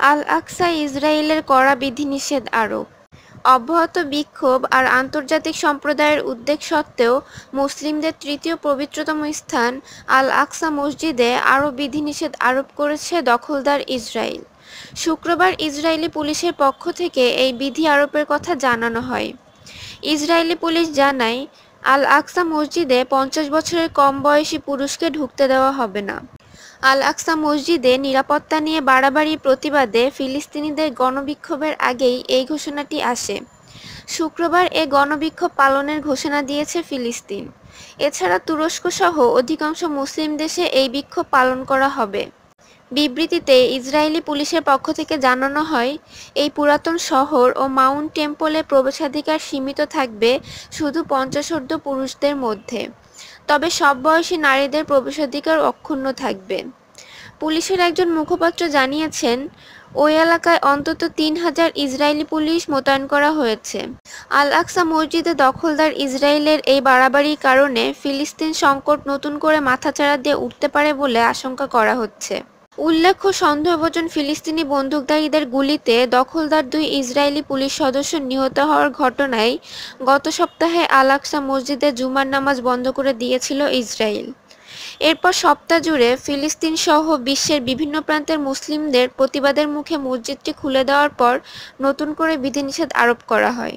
আল আকসা ইসরায়েলের কড়া বিধিনিষেধ আরোপ। অব্যাহত বিক্ষোভ আর আন্তর্জাতিক সম্প্রদায়ের উদ্বেগ সত্ত্বেও মুসলিমদের তৃতীয় পবিত্রতম স্থান আল আকসা মসজিদে আরও বিধিনিষেধ আরোপ করেছে দখলদার ইসরায়েল। শুক্রবার ইসরায়েলি পুলিশের পক্ষ থেকে এই বিধি আরোপের কথা জানানো হয়। ইসরায়েলি পুলিশ জানায় আল আকসা মসজিদে পঞ্চাশ বছরের কম বয়সী পুরুষকে ঢুকতে দেওয়া হবে না। আল আকসা মসজিদে নিরাপত্তা নিয়ে বাড়াবাড়ি প্রতিবাদে ফিলিস্তিনিদের গণবিক্ষোভের আগেই এই ঘোষণাটি আসে। শুক্রবার এ গণবিক্ষোভ পালনের ঘোষণা দিয়েছে ফিলিস্তিন। এছাড়া তুরস্ক সহ অধিকাংশ মুসলিম দেশে এই বিক্ষোভ পালন করা হবে। বিবৃতিতে ইসরায়েলি পুলিশের পক্ষ থেকে জানানো হয়, এই পুরাতন শহর ও মাউন্ট টেম্পলে প্রবেশাধিকার সীমিত থাকবে শুধু পঞ্চাশোর্ধ্ব পুরুষদের মধ্যে। তবে সব বয়সী নারীদের প্রবেশাধিকার অক্ষুণ্ণ থাকবে। পুলিশের একজন মুখপাত্র জানিয়েছেন, ওই এলাকায় অন্তত তিন হাজার ইসরায়েলি পুলিশ মোতায়েন করা হয়েছে। আল আকসা মসজিদে দখলদার ইসরায়েলের এই বাড়াবাড়ির কারণে ফিলিস্তিন সংকট নতুন করে মাথাচাড়া দিয়ে উঠতে পারে বলে আশঙ্কা করা হচ্ছে। উল্লেখ্য, সন্দেহভাজন ফিলিস্তিনি বন্দুকধারীদের গুলিতে দখলদার দুই ইসরায়েলি পুলিশ সদস্য নিহত হওয়ার ঘটনায় গত সপ্তাহে আল আকসা মসজিদে জুমার নামাজ বন্ধ করে দিয়েছিল ইসরায়েল। এরপর সপ্তাহ জুড়ে ফিলিস্তিন সহ বিশ্বের বিভিন্ন প্রান্তের মুসলিমদের প্রতিবাদের মুখে মসজিদটি খুলে দেওয়ার পর নতুন করে বিধিনিষেধ আরোপ করা হয়।